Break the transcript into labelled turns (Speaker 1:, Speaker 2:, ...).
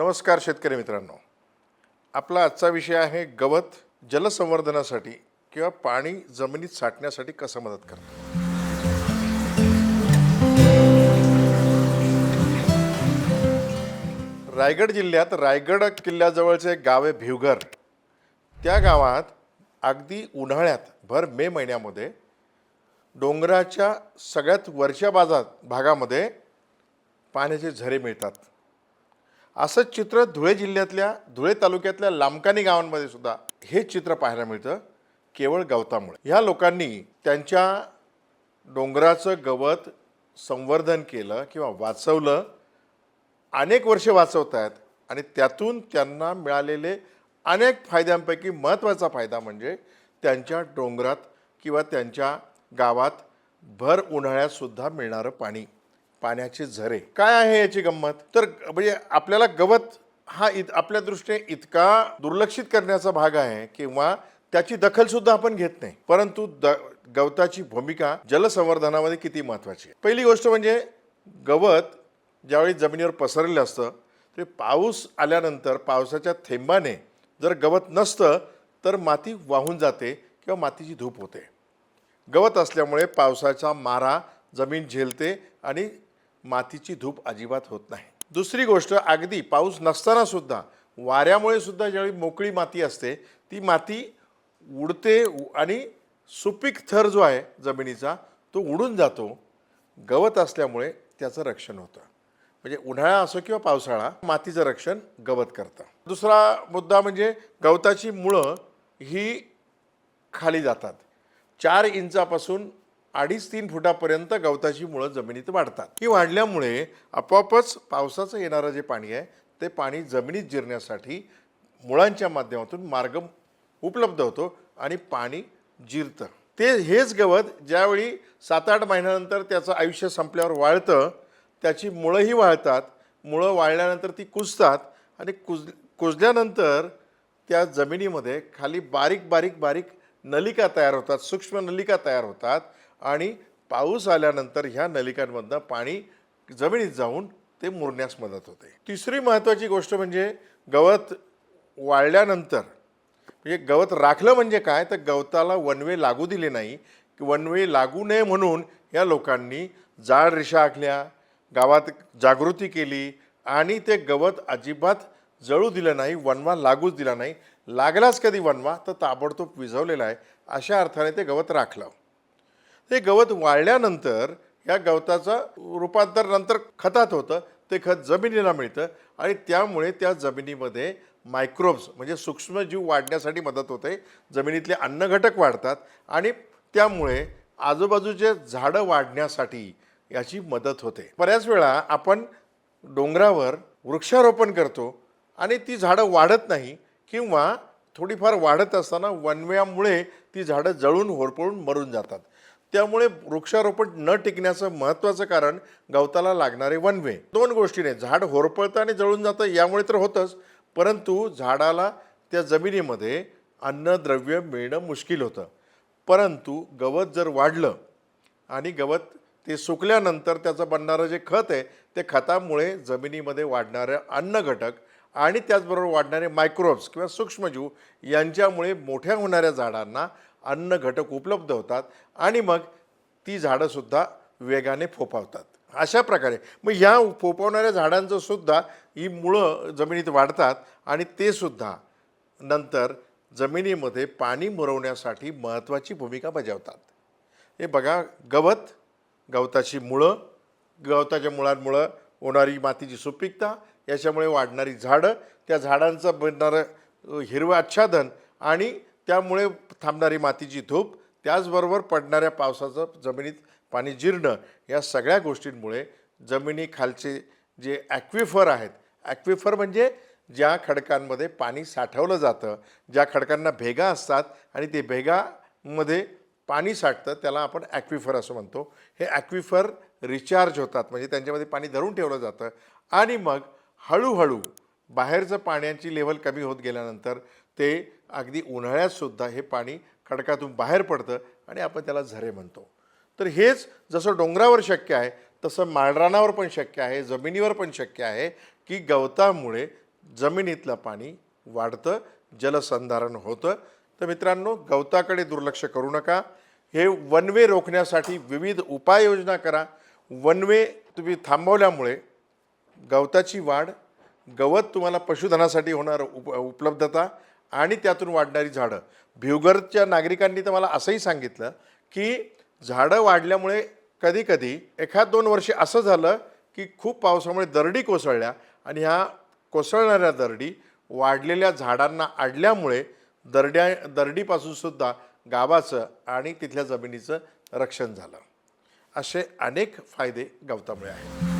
Speaker 1: नमस्कार शेतकरी मित्रांनो. आपला आजचा विषय आहे गवत जलसंवर्धनासाठी किंवा पाणी जमिनीत साठण्यासाठी कसं मदत करतं? रायगड जिल्ह्यात रायगड किल्ल्याजवळचे गाव आहे भिवघर. त्या गावात अगदी उन्हाळ्यात भर मे महिन्यामध्ये डोंगराच्या सगळ्यात वरच्या बाजात भागामध्ये पाण्याचे झरे मिळतात. असंच चित्र धुळे जिल्ह्यातल्या धुळे तालुक्यातल्या लांबकानी गावांमध्ये सुद्धा हे चित्र पाहायला मिळतं केवळ गवतामुळे. ह्या लोकांनी त्यांच्या डोंगराचं गवत संवर्धन केलं किंवा वाचवलं अनेक वर्षे वाचवत आहेत आणि त्यातून त्यांना मिळालेले अनेक फायद्यांपैकी महत्त्वाचा फायदा म्हणजे त्यांच्या डोंगरात किंवा त्यांच्या गावात भर उन्हाळ्यातसुद्धा मिळणारं पाणी. पाण्याचे झरे. काय आहे याची गंमत? तर म्हणजे आपल्याला गवत हा इत आपल्या दृष्टीने इतका दुर्लक्षित करण्याचा भाग आहे किंवा त्याची दखल सुद्धा आपण घेत नाही. परंतु द गवताची भूमिका जलसंवर्धनामध्ये किती महत्त्वाची आहे? पहिली गोष्ट म्हणजे गवत ज्यावेळी जमिनीवर पसरलेलं असतं ते पाऊस आल्यानंतर पावसाच्या थेंबाने जर गवत नसतं तर माती वाहून जाते किंवा मातीची धूप होते. गवत असल्यामुळे पावसाचा मारा जमीन झेलते आणि मातीची धूप अजिबात होत नाही. दुसरी गोष्ट अगदी पाऊस नसताना सुद्धा वाऱ्यामुळे सुद्धा ज्यावेळी मोकळी माती असते ती माती उडते आणि सुपीक थर जो आहे जमिनीचा तो उडून जातो गवत असल्यामुळे त्याचं रक्षण होतं. म्हणजे उन्हाळा असो किंवा पावसाळा मातीचं रक्षण गवत करतं. दुसरा मुद्दा म्हणजे गवताची मुळं ही खाली जातात. चार इंचापासून अडीच तीन फुटापर्यंत गवताची मुळं जमिनीत वाढतात. ही वाढल्यामुळे आपोआपच पावसाचं येणारं जे पाणी आहे ते पाणी जमिनीत जिरण्यासाठी मुळांच्या माध्यमातून मार्ग उपलब्ध होतो आणि पाणी जिरतं. ते हेच गवत ज्यावेळी सात आठ महिन्यानंतर त्याचं आयुष्य संपल्यावर वाळतं त्याची मुळंही वाळतात. मुळं वाळल्यानंतर ती कुजतात आणि कुज कुजल्यानंतर त्या जमिनीमध्ये खाली बारीक बारीक बारीक नलिका तयार होतात सूक्ष्म नलिका तयार होतात. आणि पाऊस आल्यानंतर ह्या नलिकांमधनं पाणी जमिनीत जाऊन ते मुरण्यास मदत होते. तिसरी महत्त्वाची गोष्ट म्हणजे गवत वाळल्यानंतर म्हणजे गवत राखलं म्हणजे काय? तर गवताला वनवे लागू दिले नाही की वनवे लागू नये म्हणून या लोकांनी जाळ रेषा आखल्या गावात जागृती केली आणि ते गवत अजिबात जळू दिलं नाही वनवा लागूच दिला नाही. लागलाच कधी वनवा तर ताबडतोब विझवलेला आहे. अशा अर्थाने ते गवत राखलं. ते गवत वाळल्यानंतर या गवताचं रूपांतर नंतर खतात होतं. ते खत जमिनीला मिळतं आणि त्यामुळे त्या जमिनीमध्ये मायक्रोब्स म्हणजे सूक्ष्मजीव वाढण्यासाठी मदत होते. जमिनीतले अन्नघटक वाढतात आणि त्यामुळे आजूबाजूचे झाडं वाढण्यासाठी याची मदत होते. बऱ्याच वेळा आपण डोंगरावर वृक्षारोपण करतो आणि ती झाडं वाढत नाही किंवा थोडीफार वाढत असताना वनव्यामुळे ती झाडं जळून होरपळून मरून जातात. त्यामुळे वृक्षारोपण न टिकण्याचं महत्त्वाचं कारण गवताला लागणारे वनवे. दोन गोष्टीने झाड होरपळतं आणि जळून जातं यामुळे तर होतंच. परंतु झाडाला त्या जमिनीमध्ये अन्नद्रव्य मिळणं मुश्किल होतं. परंतु गवत जर वाढलं आणि गवत ते सुकल्यानंतर त्याचं बनणारं जे खत आहे ते खतामुळे जमिनीमध्ये वाढणारे अन्न घटक आणि त्याचबरोबर वाढणारे मायक्रोब्स किंवा सूक्ष्मजीव यांच्यामुळे मोठ्या होणाऱ्या झाडांना अन्न घटक उपलब्ध होतात आणि मग ती झाडंसुद्धा वेगाने फोफावतात. अशा प्रकारे. मग ह्या फोफावणाऱ्या झाडांचं सुद्धा ही मुळं जमिनीत वाढतात आणि ते सुद्धा नंतर जमिनीमध्ये पाणी मुरवण्यासाठी महत्त्वाची भूमिका बजावतात. हे बघा गवत गवताची मुळं गवताच्या मुळांमुळं होणारी मातीची सुपीकता याच्यामुळे वाढणारी झाडं त्या झाडांचं बनणारं हिरवं आच्छादन आणि त्यामुळे थांबणारी मातीची धूप त्याचबरोबर पडणाऱ्या पावसाचं जमिनीत पाणी जिरणं या सगळ्या गोष्टींमुळे जमिनीखालचे जे ॲक्विफर आहेत ॲक्विफर म्हणजे ज्या खडकांमध्ये पाणी साठवलं जातं ज्या खडकांना भेगा असतात आणि ते भेगामध्ये पाणी साठतं त्याला आपण ॲक्विफर असं म्हणतो. हे ॲक्विफर रिचार्ज होतात म्हणजे त्यांच्यामध्ये पाणी धरून ठेवलं जातं आणि मग हळूहळू बाहेरचं पाण्याची लेवल कमी होत गेल्यानंतर ते अगदी उन्हाळ्यातसुद्धा हे पाणी खडकातून बाहेर पडतं आणि आपण त्याला झरे म्हणतो. तर हेच जसं डोंगरावर शक्य आहे तसं माळरानावर पण शक्य आहे जमिनीवर पण शक्य आहे की गवतामुळे जमिनीतलं पाणी वाढतं जलसंधारण होतं. तर मित्रांनो गवताकडे दुर्लक्ष करू नका. हे वनवे रोखण्यासाठी विविध उपाययोजना करा. वनवे तुम्ही थांबवल्यामुळे गवताची वाढ गवत तुम्हाला पशुधनासाठी होणार उप उपलब्धता आणि त्यातून वाढणारी झाडं. भिवगरच्या नागरिकांनी तर मला असंही सांगितलं की झाडं वाढल्यामुळे कधीकधी एखाद दोन वर्षे असं झालं की खूप पावसामुळे दरडी कोसळल्या आणि ह्या कोसळणाऱ्या दरडी वाढलेल्या झाडांना आडल्यामुळे दरड्या दरडीपासूनसुद्धा गावाचं आणि तिथल्या जमिनीचं रक्षण झालं. असे अनेक फायदे गवतामुळे आहेत.